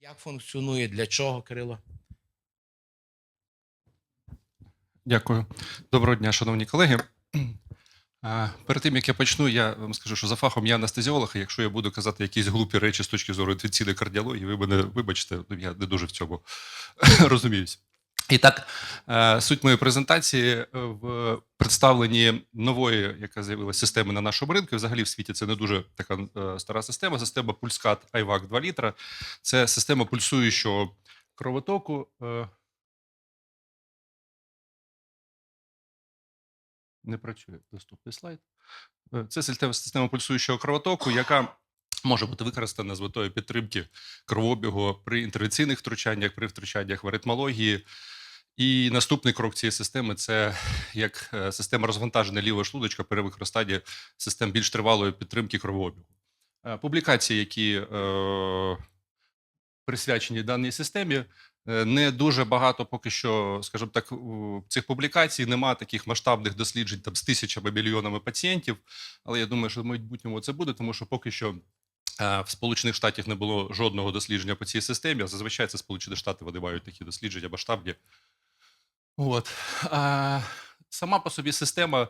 Як функціонує, для чого, Кирило? Дякую. Доброго дня, шановні колеги. Перед тим як я почну, я вам скажу, що за фахом я анестезіолог, і якщо я буду казати якісь глупі речі з точки зору інфекційної кардіології, ви мене вибачте, я не дуже в цьому розуміюсь. І так, е, суть моєї презентації е, в представленні нової, яка з'явилася системи на нашому ринку. Взагалі в світі це не дуже така е, стара система. Система Pulscat IVAC 2 літра. Це система пульсуючого кровотоку. не працює доступний слайд. Це система, пульсуючого кровотоку, яка може бути використана з метою підтримки кровообігу при інтервенційних втручаннях, при втручаннях в аритмології. І наступний крок цієї системи це як е, система розвантаження лівого шлуночка при використанні систем більш тривалої підтримки кровообігу. Е, Публікації, які е, присвячені даній системі, Не дуже багато поки що, скажімо так, цих публікацій немає таких масштабних досліджень там з тисячами мільйонами пацієнтів. Але я думаю, що в майбутньому це буде, тому що поки що в Сполучених Штатах не було жодного дослідження по цій системі. А зазвичай це Сполучені Штати вони мають такі дослідження масштабні. От. А, сама по собі система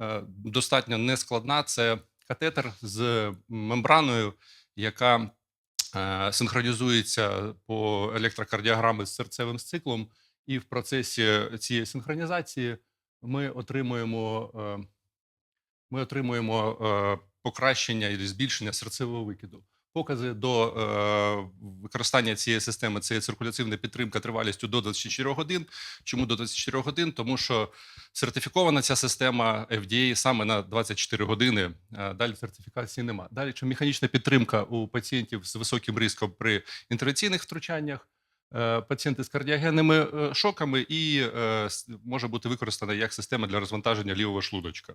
е, достатньо нескладна. Це катетер з мембраною, яка синхронізується по електрокардіограми з серцевим циклом, і в процесі цієї синхронізації ми отримуємо, е, ми отримуємо е, покращення і збільшення серцевого викиду. Покази до е, використання цієї системи це циркуляційна підтримка тривалістю до 24 годин. Чому до 24 годин? Тому що сертифікована ця система FDA саме на 24 години. е, Далі сертифікації нема. Далі чи механічна підтримка у пацієнтів з високим ризиком при інтервенційних втручаннях, е, пацієнти з кардіогенними е, шоками і е, може бути використана як система для розвантаження лівого шлуночка.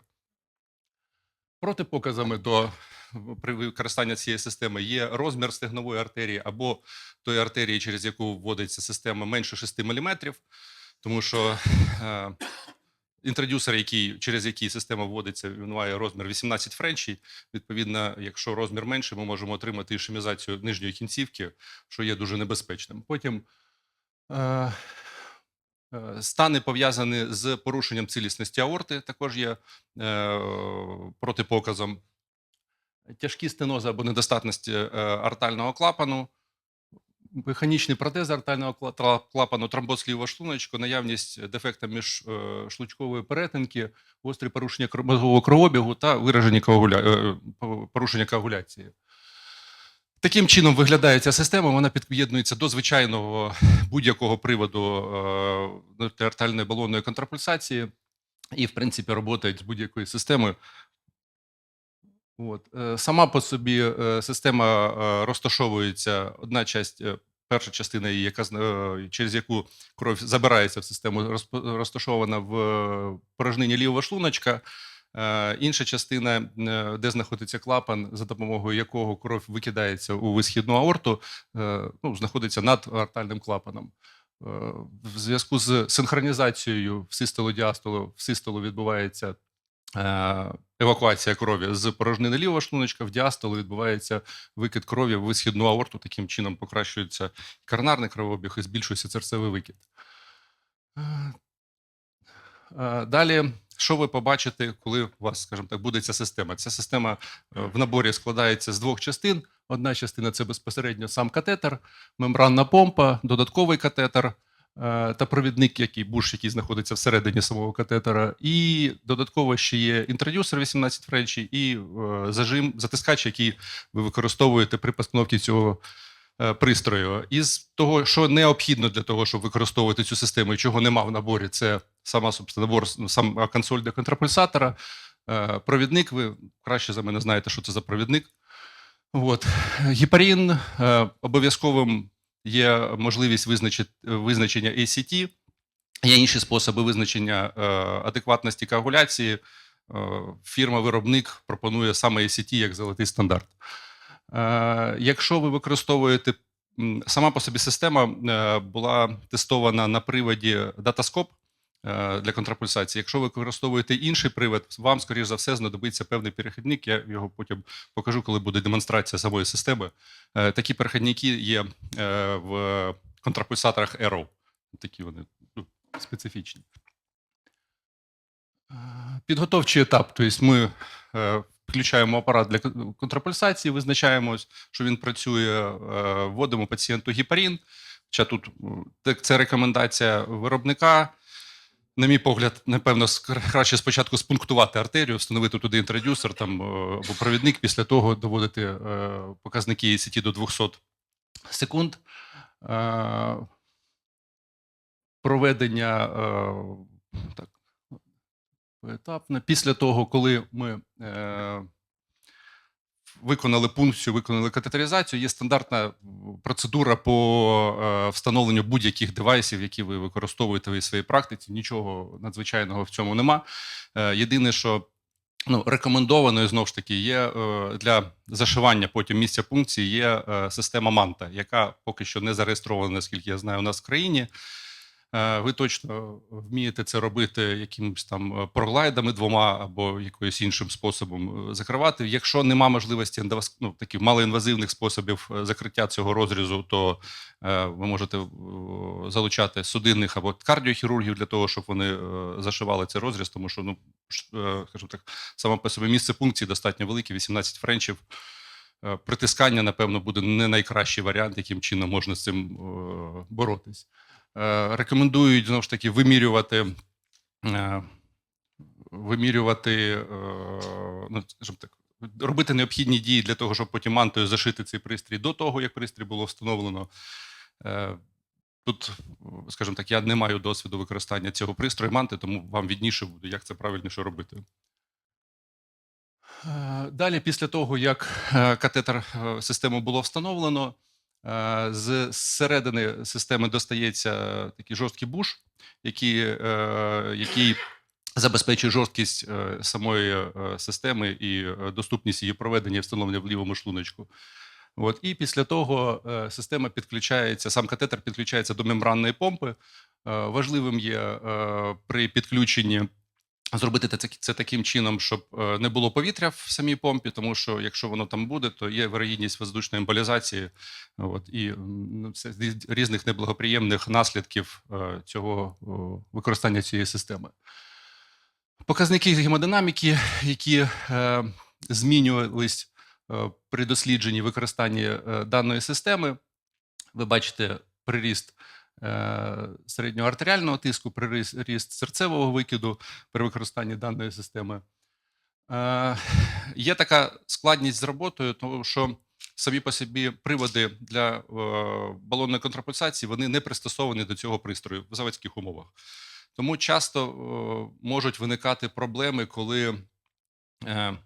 Протипоказами до при використанні цієї системи є розмір стегнової артерії або тої артерії, через яку вводиться система менше 6 мм, тому що е, інтродюсер, який, через який система вводиться, він має розмір 18 френчій. Відповідно, якщо розмір менший, ми можемо отримати ішемізацію нижньої кінцівки, що є дуже небезпечним. Потім е, Е, Стани пов'язані з порушенням цілісності аорти, також є е, протипоказом. Тяжкі стенози або недостатності е, артального клапану, механічний протез артального клапану, тромбоз лівого шлуночку, наявність дефекта міжшлучкової перетинки, гострі порушення мозгового кровообігу та виражені коагуля... е, порушення коагуляції. Таким чином виглядає ця система. Вона під'єднується до звичайного будь-якого приводу е, артальної балонної контрапульсації і, в принципі, працює з будь-якою системою. От. е, Сама по собі е, система розташовується, одна часть, перша частина, яка, через яку кров забирається в систему, розташована в порожнині лівого шлуночка. Е, Інша частина, е, де знаходиться клапан, за допомогою якого кров викидається у висхідну аорту, е, ну, знаходиться над артальним клапаном. В зв'язку з синхронізацією в систолу діастолу в систолу відбувається евакуація крові з порожнини лівого шлуночка, в діастолу відбувається викид крові в висхідну аорту. Таким чином покращується коронарний кровообіг і збільшується серцевий викид. Е, Далі, що ви побачите, коли у вас, скажімо так, буде ця система? Ця система е, в наборі складається з двох частин. Одна частина це безпосередньо сам катетер, мембранна помпа, додатковий катетер е, та провідник, який буш, який знаходиться всередині самого катетера. І додатково ще є інтродюсер 18 френчі і зажим, затискач, який ви використовуєте при постановці цього пристрою. Із того, що необхідно для того, щоб використовувати цю систему, і чого нема в наборі, це сама собственно, набор, сам консоль для контрапульсатора, е, провідник. Ви краще за мене знаєте, що це за провідник. От. Гепарин е, обов'язковим є можливість визначення ACT, є інші способи визначення е, адекватності коагуляції. Е, Фірма-виробник пропонує саме ACT як золотий стандарт. Е, Якщо ви використовуєте сама по собі система була тестована на приводі е, для контрапульсації. Якщо ви використовуєте інший привод, вам, скоріш за все, знадобиться певний перехідник. Я його потім покажу, коли буде демонстрація самої системи. Е, Такі перехідники є е, в контрапульсаторах Arrow. Такі вони ну, специфічні. Е, Підготовчий етап. Тобто ми е, включаємо апарат для контрапульсації, визначаємо, що він працює, е, вводимо пацієнту гіпарін. Хоча тут це рекомендація виробника. На мій погляд, напевно, краще спочатку спунктувати артерію, встановити туди інтродюсер там, е, або провідник, після того доводити е, показники ECT до 200 секунд. Е, Проведення так, поетапне. Після того, коли ми виконали пункцію, виконали катетеризацію, є стандартна процедура по е, встановленню будь-яких девайсів, які ви використовуєте в своїй практиці. Нічого надзвичайного в цьому нема. Е, єдине, що ну, рекомендованою знову ж таки є е, для зашивання потім місця пункції є система Манта, яка поки що не зареєстрована, наскільки я знаю, у нас в країні. Е, Ви точно вмієте це робити якимось там е, проглайдами двома або якоюсь іншим способом е, закривати. Якщо нема можливості ну, таких малоінвазивних способів закриття цього розрізу, то ви можете залучати судинних або кардіохірургів для того, щоб вони зашивали цей розріз, тому що ну скажімо так, саме по собі місце пункції достатньо велике, 18 френчів. Притискання, напевно, буде не найкращий варіант, яким чином можна з цим боротись. Е, Рекомендують знову ж таки вимірювати, е, вимірювати, е, ну, скажімо так, робити необхідні дії для того, щоб потім мантою зашити цей пристрій до того, як пристрій було встановлено. Тут, скажімо так, я не маю досвіду використання цього пристрою манти, тому вам відніше буде, як це правильніше робити. Далі, після того, як катетер систему було встановлено, з середини системи достається такий жорсткий буш, який, е, який забезпечує жорсткість е, самої е, системи і е, доступність її проведення і встановлення в лівому шлуночку. От, і після того е, система підключається, сам катетер підключається до мембранної помпи. Е, важливим є е, при підключенні зробити це, це таким чином, щоб е, не було повітря в самій помпі, тому що якщо воно там буде, то є вирогідність воздушної емболізації от, і ну, це різних неблагоприємних наслідків е, цього використання цієї системи. Показники гемодинаміки, які е, змінювались е, при дослідженні використанні е, даної системи. Ви бачите приріст середнього артеріального тиску, приріст ріст серцевого викиду при використанні даної системи. Е, Є така складність з роботою, тому що самі по собі приводи для е, балонної контрапульсації вони не пристосовані до цього пристрою в заводських умовах. Тому часто е, можуть виникати проблеми, коли е,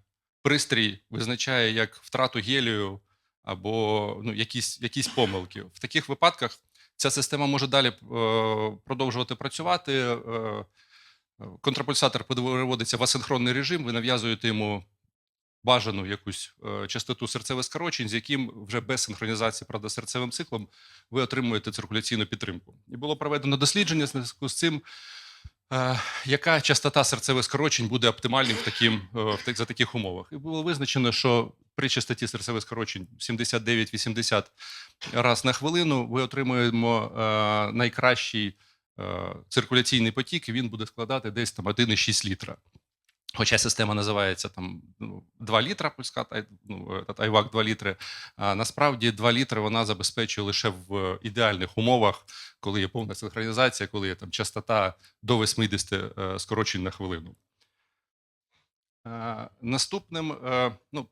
пристрій визначає як втрату гелію або ну, якісь, якісь помилки. В таких випадках ця система може далі е, продовжувати працювати. Е, контрапульсатор переводиться в асинхронний режим, ви нав'язуєте йому бажану якусь е, частоту серцевих скорочень, з яким вже без синхронізації правда, серцевим циклом ви отримуєте циркуляційну підтримку. І було проведено дослідження зв'язку з цим, е, яка частота серцевих скорочень буде оптимальним в таким, е, за таких умовах. І було визначено, що при частоті серцевих скорочень 79-80 раз на хвилину ви отримуємо е, найкращий е, циркуляційний потік, і він буде складати десь там 1,6 літра. Хоча система називається там ну, 2 літра пульскат, ай- ну, айвак 2 літри. А насправді 2 літри вона забезпечує лише в ідеальних умовах, коли є повна синхронізація, коли є там частота до 80 е, скорочень на хвилину. Е, Наступним, е, ну,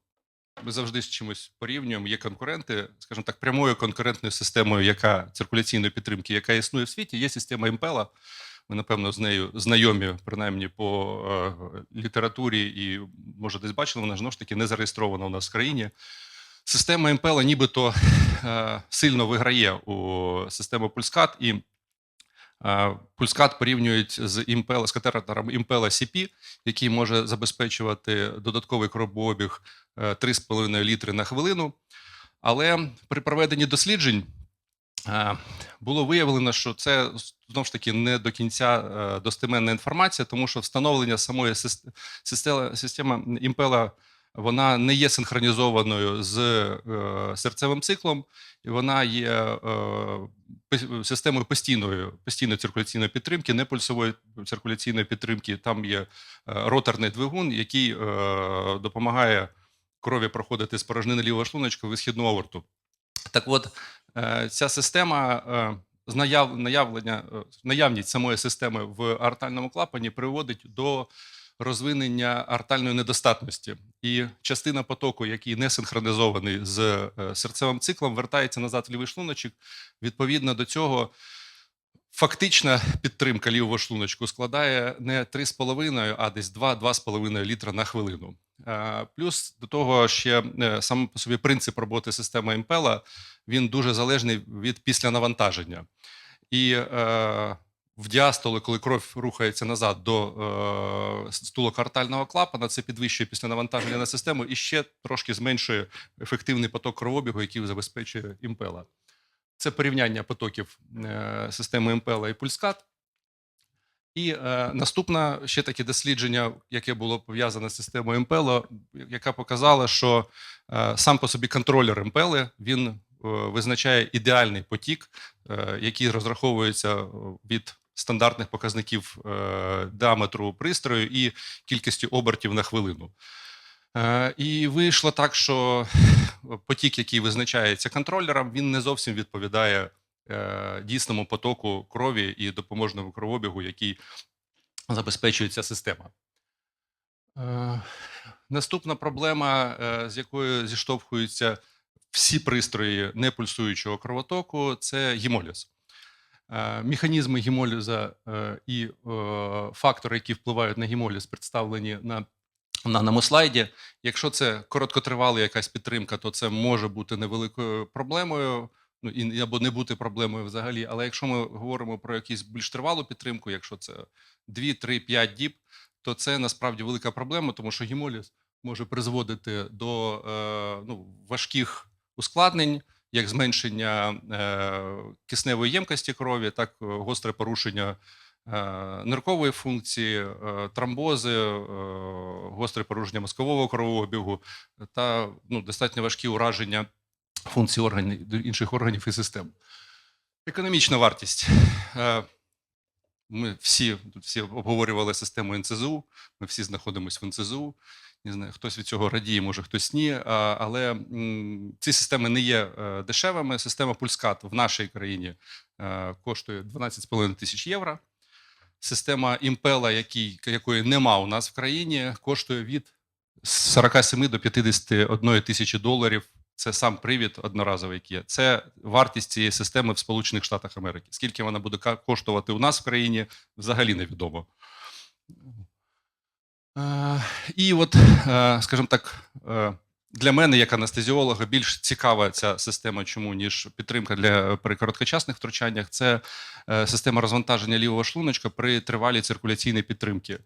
ми завжди з чимось порівнюємо. Є конкуренти, скажімо так, прямою конкурентною системою, яка циркуляційної підтримки, яка існує в світі, є система Імпела. Ви, напевно, з нею знайомі, принаймні по е, літературі, і може десь бачили, вона ж таки не зареєстрована у нас в країні. Система Імпела нібито е, сильно виграє у систему Пульскат, і е, Пульскат порівнюють з Імпела, з катератором Імпела CP, який може забезпечувати додатковий кровообіг е, 3,5 літри на хвилину. Але при проведенні досліджень Е, Було виявлено, що це знову ж таки не до кінця е, достеменна інформація, тому що встановлення самої системи імпела вона не є синхронізованою з е, серцевим циклом, і вона є е, системою постійної, постійної циркуляційної підтримки, не пульсової циркуляційної підтримки. Там є е, роторний двигун, який е, допомагає крові проходити з порожнини лівого шлуночка в висхідну аорту. Так от, е, ця система е, з наяв, наявлення, е, наявність самої системи в артальному клапані приводить до розвинення артальної недостатності. І частина потоку, який не синхронізований з е, серцевим циклом, вертається назад в лівий шлуночок. Відповідно до цього, фактична підтримка лівого шлуночку складає не 3,5, а десь 2-2,5 літра на хвилину. Е, Плюс до того ще е, сам по собі принцип роботи системи імпела він дуже залежний від післянавантаження. І е, в діастоли, коли кров рухається назад до е, стулокартального клапана, це підвищує післянавантаження на систему і ще трошки зменшує ефективний поток кровообігу, який забезпечує імпела. Це порівняння потоків е, системи імпела і пульскат. І е, наступне ще таке дослідження, яке було пов'язане з системою імпела, яка показала, що е, сам по собі контролер імпели він е, визначає ідеальний потік, е, який розраховується е, від стандартних показників е, діаметру пристрою і кількості обертів на хвилину. Е, І вийшло так, що потік, який визначається контролером, він не зовсім відповідає е, дійсному потоку крові і допоможному кровобігу, який забезпечує ця система. Наступна проблема, з якою зіштовхуються всі пристрої непульсуючого кровотоку, це гемоліз. Е, Механізми гемоліза е, і е, фактори, які впливають на гемоліз, представлені на на даному слайді. Якщо це короткотривала якась підтримка, то це може бути невеликою проблемою, ну і або не бути проблемою взагалі. Але якщо ми говоримо про якусь більш тривалу підтримку, якщо це 2, 3, 5 діб, то це насправді велика проблема, тому що гемоліз може призводити до ну, важких ускладнень, як зменшення е, кисневої ємкості крові, так е, гостре порушення е, ниркової функції, тромбози, гостре порушення мозкового кровообігу та ну, достатньо важкі ураження функцій органів інших органів і систем. Економічна вартість. Ми всі всі обговорювали систему НЦЗУ. Ми всі знаходимося в НЦЗУ. Не знаю, хтось від цього радіє, може хтось ні. Але ці системи не є е, дешевими. Система Пульскат в нашій країні е, коштує 12,5 тисяч євро. Система Імпела, якої нема у нас в країні, коштує від 47 до 51 тисячі доларів. Це сам привід одноразовий, який є. Це вартість цієї системи в Сполучених Штатах Америки. Скільки вона буде коштувати у нас в країні, взагалі невідомо. Е, І от, е, скажімо так, е, для мене, як анестезіолога, більш цікава ця система, чому ніж підтримка для при короткочасних втручаннях. Це система розвантаження лівого шлуночка при тривалій циркуляційній підтримці.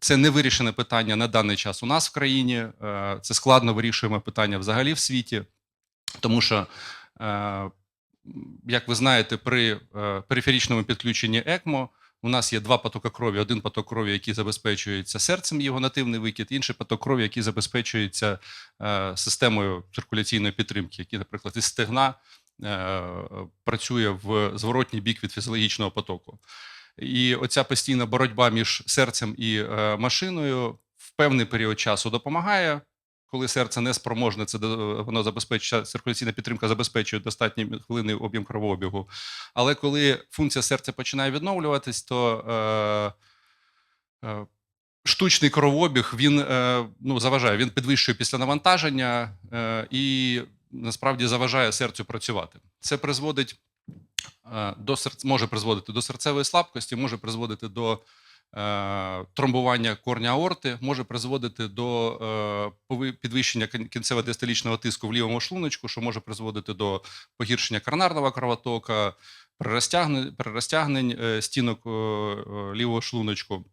Це не вирішене питання на даний час у нас в країні. Це складно вирішуємо питання взагалі в світі, тому що, як ви знаєте, при периферічному підключенні ЕКМО у нас є два потоки крові: один поток крові, який забезпечується серцем, його нативний викид, інший поток крові, який забезпечується е, системою циркуляційної підтримки, який, наприклад, із стегна е, працює в зворотній бік від фізіологічного потоку. І оця постійна боротьба між серцем і е, машиною в певний період часу допомагає. Коли серце не спроможне, це воно забезпечує циркуляційна підтримка забезпечує достатній хвилинний об'єм кровообігу. Але коли функція серця починає відновлюватись, то е, е, штучний кровообіг він е, ну, заважає, він підвищує після навантаження е, і насправді заважає серцю працювати. Це призводить е, до серц... може призводити до серцевої слабкості, може призводити до е, тромбування корня аорти, може призводити до е, підвищення кінцево-дисталічного тиску в лівому шлуночку, що може призводити до погіршення коронарного кровотока, перерозтягнень, е, стінок е, е, лівого шлуночку.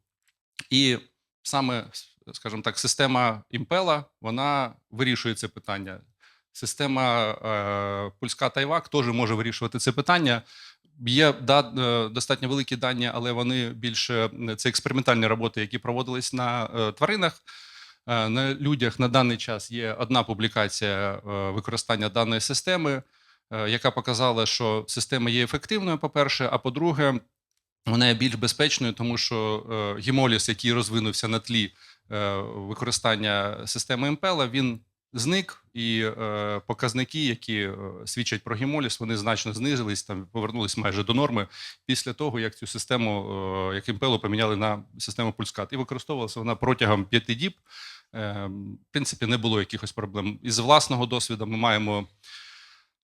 І саме, скажімо так, система імпела вона вирішує це питання. Система е, Пульскат Айвак теж може вирішувати це питання. Є да, е, достатньо великі дані, але вони більше це експериментальні роботи, які проводились на е, тваринах. Е, На людях на даний час є одна публікація е, використання даної системи, е, яка показала, що система є ефективною, по-перше, а по-друге, вона є більш безпечною, тому що е, гемоліз, який розвинувся на тлі е, використання системи МПЛ, він зник, і е, показники, які е, свідчать про гемоліз, вони значно знизились, там повернулись майже до норми після того, як цю систему, е, як МПЛ поміняли на систему Пульскат. І використовувалася вона протягом п'яти діб. Е, в принципі, не було якихось проблем. Із власного досвіду ми маємо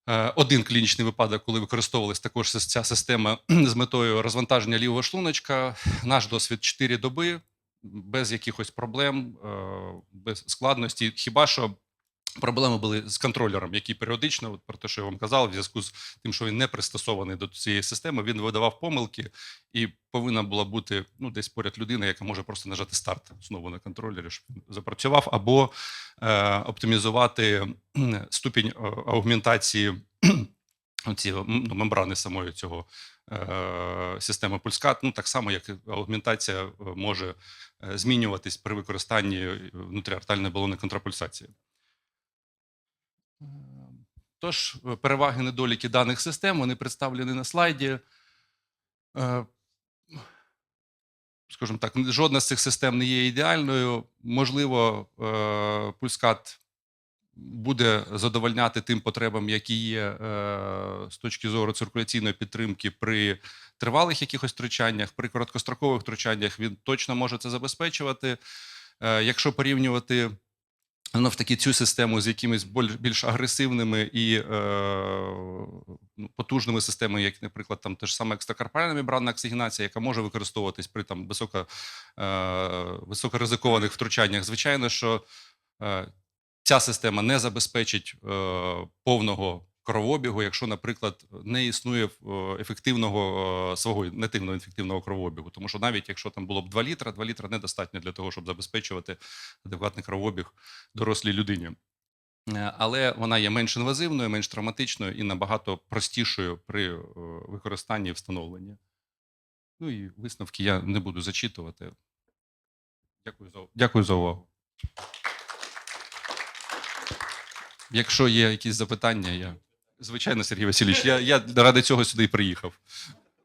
е, один клінічний випадок, коли використовувалась також ця система з метою розвантаження лівого шлуночка. Наш досвід 4 доби, без якихось проблем, е, без складності. Хіба що проблеми були з контролером, який періодично, от про те, що я вам казав, в зв'язку з тим, що він не пристосований до цієї системи, він видавав помилки, і повинна була бути ну, десь поряд людина, яка може просто нажати старт знову на контролері, щоб він запрацював, або е, оптимізувати ступінь е, аугментації ці, ну, мембрани самої цього е, системи пульскат. Ну, так само, як аугментація е, може змінюватись при використанні внутріартальної балонної контрапульсації. Тож, е, переваги недоліки даних систем вони представлені на слайді. Е, Скажімо так, жодна з цих систем не є ідеальною. Можливо, е, пульскат буде задовольняти тим потребам, які є з точки зору циркуляційної підтримки при тривалих якихось втручаннях, при короткострокових втручаннях він точно може це забезпечувати. Якщо порівнювати ну, таки цю систему з якимись більш агресивними і е, ну, потужними системами, як, наприклад, там те ж саме екстракарпальна мембранна оксигенація, яка може використовуватись при там високо, е, високоризикованих втручаннях. Звичайно, що е, ця система не забезпечить е, повного кровообігу, якщо, наприклад, не існує е, ефективного е, свого нативного ефективного кровообігу. Тому що навіть якщо там було б 2 літра, 2 літра недостатньо для того, щоб забезпечувати адекватний кровообіг дорослій людині. Е, Але вона є менш інвазивною, менш травматичною і набагато простішою при використанні і встановленні. Ну і висновки я не буду зачитувати. Дякую за, дякую за увагу. Якщо є якісь запитання, я. Звичайно, Сергій Васильович, я, я ради цього сюди і приїхав.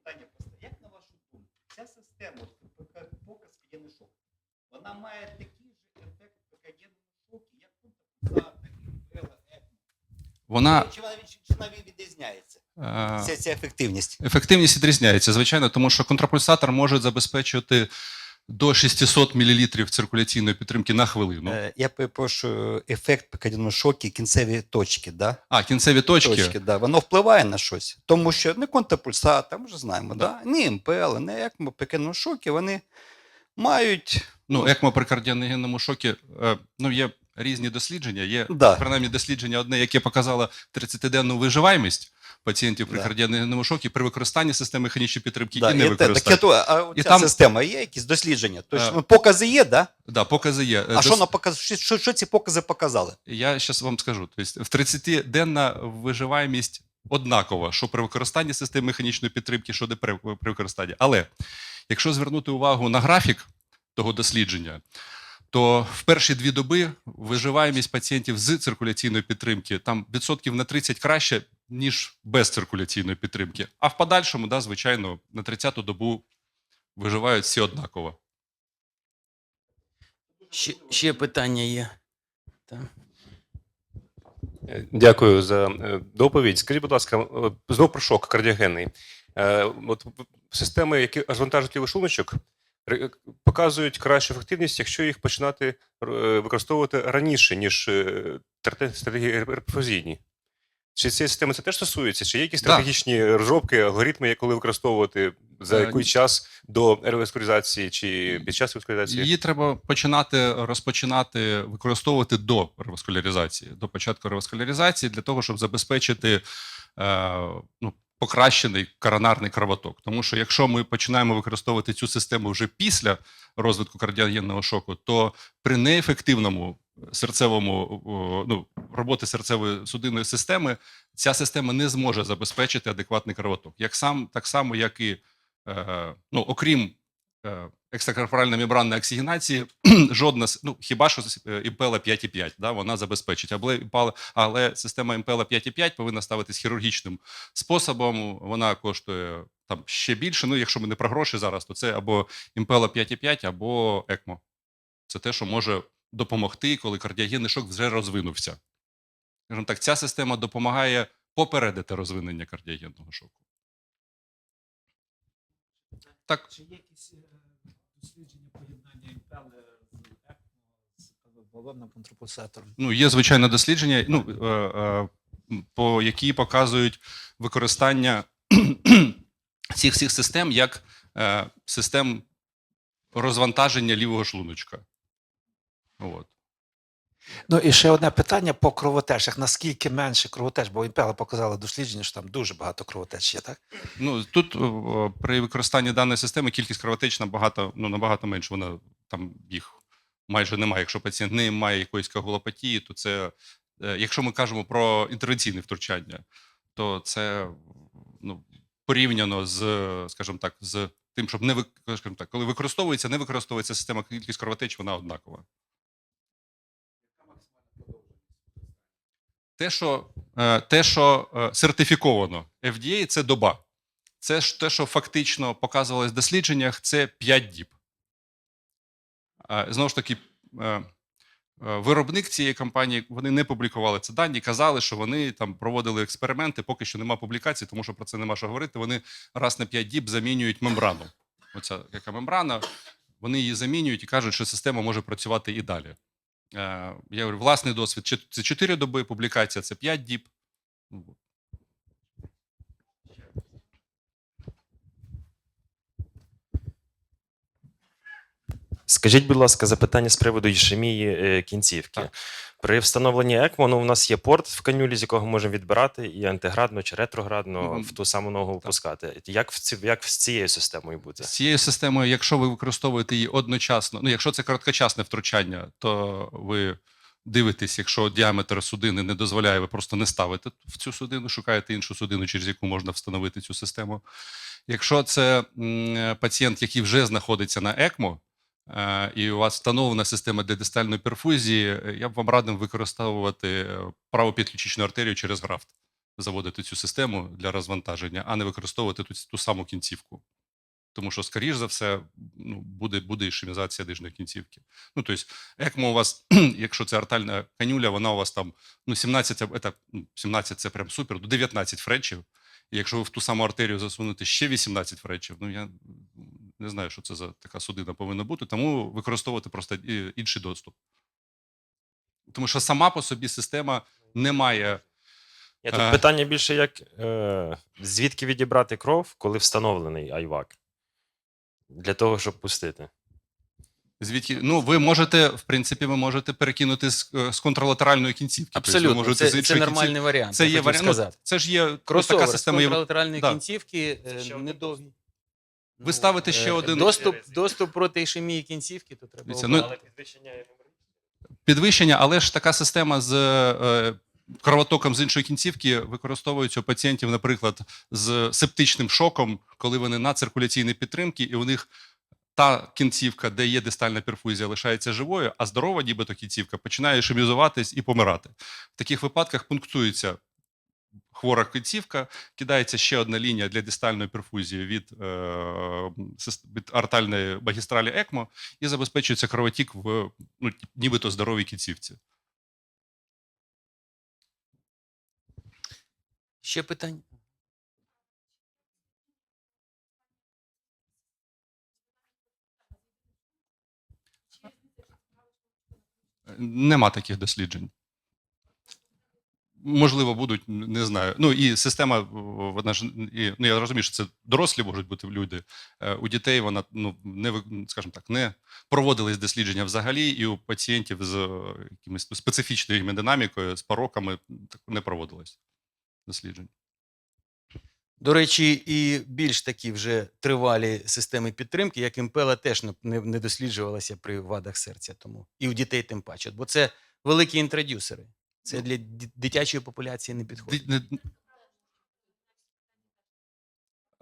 питання просто. Як на вашу думку, ця система, показ кадєнний шок, вона має такий же ефект при кадєнному шокі, як МПЛ, Вона Чи вона, чи вона відрізняється? Ця, ця ефективність. ефективність відрізняється, звичайно, тому що контрапульсатор може забезпечувати до 600 мл циркуляційної підтримки на хвилину. Е, Я перепрошую, ефект при кадєнному шокі, кінцеві точки, да? А, кінцеві точки. точки да. воно впливає на щось. Тому що не контрапульсат, ми вже знаємо, да. ні МПЛ, не при кадєнному шокі, вони мають Ну, екмо при кардіогенному шокі, е, ну, є різні дослідження. Є Да. принаймні дослідження одне, яке показало 30-денну виживаємість пацієнтів при Да. кардіогенному шокі при використанні системи механічної підтримки Да, і не використанні. то, а І там- система є якісь дослідження? Тобто, Е, ну, покази є, да? Да, покази є. Е, А дос- що, на показ... що, що, що ці покази показали? Я зараз вам скажу. Тобто, в 30-денна виживаємість однакова, що при використанні системи механічної підтримки, що при, при використанні. Але якщо звернути увагу на графік того дослідження, то в перші дві доби виживаємість пацієнтів з циркуляційної підтримки там відсотків на 30 краще, ніж без циркуляційної підтримки. А в подальшому, да, звичайно, на 30-ту добу виживають всі однаково. Ще, ще питання є. Так. Е, Дякую за е, доповідь. Скажіть, будь ласка, е, знов про шок кардіогенний. От системи, які розвантажують лівий шлуночок, показують кращу ефективність, якщо їх починати використовувати раніше, ніж стратегії перфузійні. Чи цієї системи це теж стосується? Чи є якісь стратегічні розробки, алгоритми, як коли використовувати за Е, який час до реваскулізації чи під час реваскулізації? Її треба починати розпочинати використовувати до реваскуляризації, до початку реваскуляризації, для того, щоб забезпечити е, ну, покращений коронарний кровоток. Тому що якщо ми починаємо використовувати цю систему вже після розвитку кардіогенного шоку, то при неефективному серцевому ну, роботи серцевої судинної системи, ця система не зможе забезпечити адекватний кровоток. Як сам, так само, як і е, ну, окрім е, екстракорпоральної мембранної оксигенації, жодна ну, хіба що е, імпела 5,5, да, вона забезпечить. Але, але система імпела 5,5 повинна ставитись хірургічним способом. Вона коштує там ще більше. Ну, якщо ми не про гроші зараз, то це або імпела 5,5, або ЕКМО. Це те, що може допомогти, коли кардіогенний шок вже розвинувся. Скажімо так, ця система допомагає попередити розвинення кардіогенного шоку. Так, Чи є якісь е, дослідження поєднання імпели з ЕКМО, з балонним контрапульсатором? ну, є звичайно дослідження, ну, е, е, по, які показують використання цих всіх систем як систем розвантаження лівого шлуночка. От. Ну і ще одне питання по кровотечах. Наскільки менше кровотеч? Бо імпела показала дослідження, що там дуже багато кровотеч є, так? Ну, тут о, при використанні даної системи кількість кровотеч набагато, ну, набагато менше. Вона там їх майже немає. Якщо пацієнт не має якоїсь коагулопатії, то це, е, якщо ми кажемо про інтервенційне втручання, то це ну, порівняно з, скажімо так, з тим, щоб не скажімо так, коли використовується, не використовується система, кількість кровотеч, вона однакова. Те, що, е, те, що е, сертифіковано FDA, це доба. Це ж те, що фактично показувалось в дослідженнях, це 5 діб. Знову ж таки, е, виробник цієї компанії вони не публікували ці дані, казали, що вони там проводили експерименти, поки що нема публікацій, тому що про це нема що говорити. Вони раз на 5 діб замінюють мембрану. Оця яка мембрана, вони її замінюють і кажуть, що система може працювати і далі. Е, Я говорю, власний досвід це 4 доби, публікація це 5 діб. Скажіть, будь ласка, запитання з приводу ішемії е, кінцівки. Так. При встановленні ЕКМО ну, у нас є порт в канюлі, з якого можемо відбирати і антиградно чи ретроградно Мгм. в ту саму ногу пускати. Як, в ці, як з цією системою бути? З цією системою, якщо ви використовуєте її одночасно, ну якщо це короткочасне втручання, то ви дивитесь, якщо діаметр судини не дозволяє, ви просто не ставите в цю судину, шукаєте іншу судину, через яку можна встановити цю систему. Якщо це м, пацієнт, який вже знаходиться на ЕКМО, і у вас встановлена система для дистальної перфузії, е, я б вам радив використовувати е, праву підключичну артерію через графт, заводити цю систему для розвантаження, а не використовувати ту, ту саму кінцівку. Тому що, скоріш за все, ну, буде, буде ішемізація дижної кінцівки. Ну, тобто, ЕКМО у вас, якщо це артальна канюля, вона у вас там ну, 17, або- це, ну, 17 це прям супер, до 19 фречів. І якщо ви в ту саму артерію засунете ще 18 фречів, ну я не знаю, що це за така судина повинна бути, тому використовувати просто інший доступ. Тому що сама по собі система не має. Я тут Е. питання більше як е, звідки відібрати кров, коли встановлений айвак? Для того, щоб пустити. Звідки ну ви можете, в принципі, ви можете перекинути з, е, з контралатеральної кінцівки. Тобто Абсолютно, можете це, з це нормальний кінцівки. варіант. Це є варіант. Ну, це ж є ну, Кросовер така з система. є- контралатеральної да. кінцівки, е, недовгі. Ви ставите ще е, один- доступ, доступ проти ішемії кінцівки, то треба. Дивіться, ну, обрати. підвищення підвищення, але ж така система з е, кровотоком з іншої кінцівки використовується у пацієнтів, наприклад, з септичним шоком, коли вони на циркуляційній підтримці, і у них та кінцівка, де є дистальна перфузія, лишається живою, а здорова нібито кінцівка починає шемізуватись і помирати. В таких випадках пунктується хвора кінцівка, кидається ще одна лінія для дистальної перфузії від, е, від артальної магістралі ЕКМО і забезпечується кровотік в ну, нібито здоровій кінцівці. Ще питання? Нема таких досліджень. Можливо, будуть, не знаю. Ну і система, вона ж і, ну я розумію, що це дорослі можуть бути люди. Е, У дітей вона ну не скажімо так, не проводились дослідження взагалі, і у пацієнтів з е, якимось ну, специфічною гемодинамікою, з пороками не проводилось досліджень. До речі, і більш такі вже тривалі системи підтримки, як імпела, теж не, не досліджувалася при вадах серця. Тому і у дітей тим паче. Бо це великі інтродюсери. Це для дитячої популяції не підходить. Ди- не-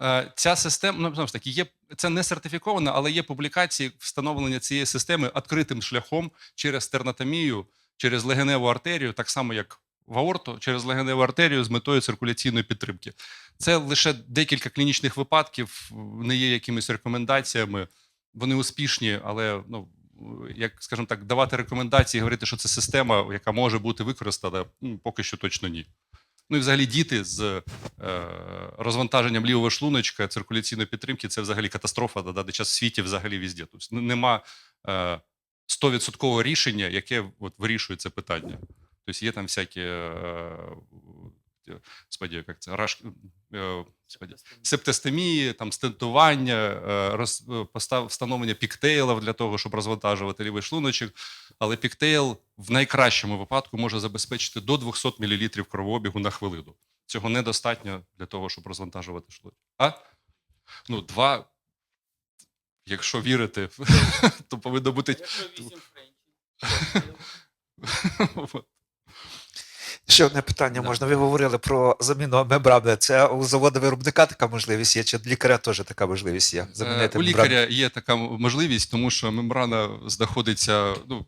Е, Ця система, ну знову ж таки, є це не сертифіковано, але є публікації встановлення цієї системи відкритим шляхом через стернотомію, через легеневу артерію, так само як в аорту, через легеневу артерію з метою циркуляційної підтримки. Це лише декілька клінічних випадків, не є якимись рекомендаціями. Вони успішні, але ну. Як скажімо так, давати рекомендації, говорити, що це система, яка може бути використана, поки що точно ні. Ну і взагалі діти з е, розвантаженням лівого шлуночка, циркуляційної підтримки це взагалі катастрофа на даний час в світі взагалі везде. Тобто нема е, 100% рішення, яке от, вирішує це питання. Тобто є там всякі е, господи, як це, раш, е, господи, септестемії, там стентування, е, роз, е, постав, встановлення піктейлів для того, щоб розвантажувати лівий шлуночок. Але піктейл в найкращому випадку може забезпечити до 200 мл кровообігу на хвилину. Цього недостатньо для того, щоб розвантажувати шлунок. А? Ну, два. Якщо вірити, то повинно бути. От. Ще одне питання можна. Ви говорили про заміну мембрани. Це у заводу виробника така можливість є, чи в лікаря теж така можливість є? Е, Замінити У мембрану? лікаря є така можливість, тому що мембрана знаходиться. Ну,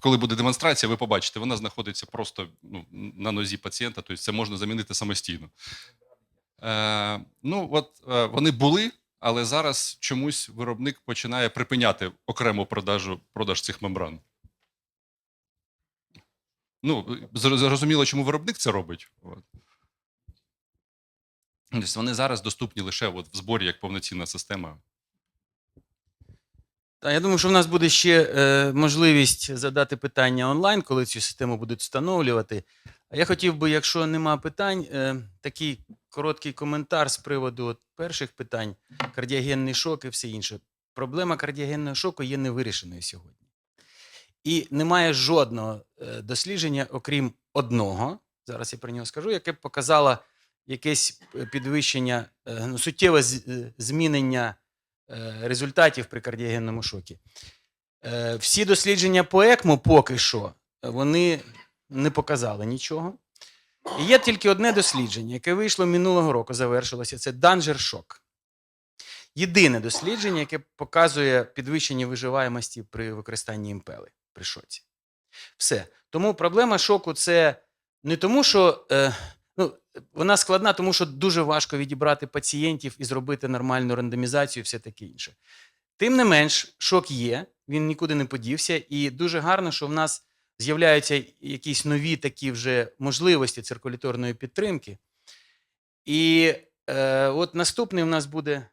коли буде демонстрація, ви побачите, вона знаходиться просто ну, на нозі пацієнта, тобто це можна замінити самостійно. Е, ну, от е, вони були, але зараз чомусь виробник починає припиняти окрему продажу, продаж цих мембран. Ну, зрозуміло, чому виробник це робить. Тобто вони зараз доступні лише от в зборі як повноцінна система. Та, я думаю, що в нас буде ще е, можливість задати питання онлайн, коли цю систему будуть встановлювати. А я хотів би, якщо нема питань, е, такий короткий коментар з приводу от перших питань: кардіогенний шок і все інше. Проблема кардіогенного шоку є невирішеною сьогодні. І немає жодного е, дослідження, окрім одного, зараз я про нього скажу, яке б показало якесь е, підвищення, е, ну, суттєве змінення результатів при кардіогенному шокі. Всі дослідження по ЕКМО поки що вони не показали нічого. І є тільки одне дослідження, яке вийшло минулого року, завершилося. Це Данжер шок. Єдине дослідження, яке показує підвищення виживаємості при використанні імпели при шоці. Все. Тому проблема шоку це не тому, що е, ну, вона складна, тому що дуже важко відібрати пацієнтів і зробити нормальну рандомізацію, і все таке інше. Тим не менш, шок є, він нікуди не подівся, і дуже гарно, що в нас з'являються якісь нові такі вже можливості циркуляторної підтримки. І е, от наступний у нас буде